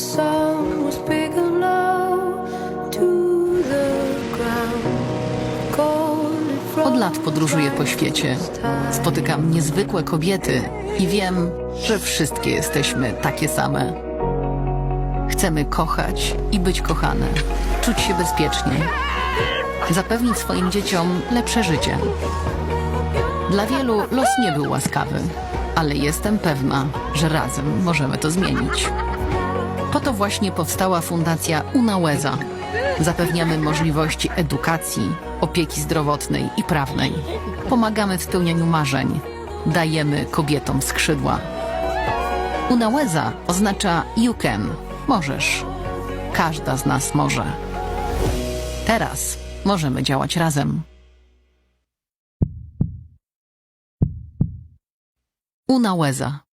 the sun was big and low to the ground. Calling from Od lat podróżuję po świecie. Spotykam niezwykłe kobiety i wiem, że wszystkie jesteśmy takie same. Chcemy kochać i być kochane, czuć się bezpiecznie, zapewnić swoim dzieciom lepsze życie. Dla wielu los nie był łaskawy, ale jestem pewna, że razem możemy to zmienić. Po to właśnie powstała Fundacja Unałeza. Zapewniamy możliwości edukacji, opieki zdrowotnej i prawnej. Pomagamy w spełnianiu marzeń. Dajemy kobietom skrzydła. Unałeza oznacza you can. Możesz. Każda z nas może. Teraz możemy działać razem. Unałeza.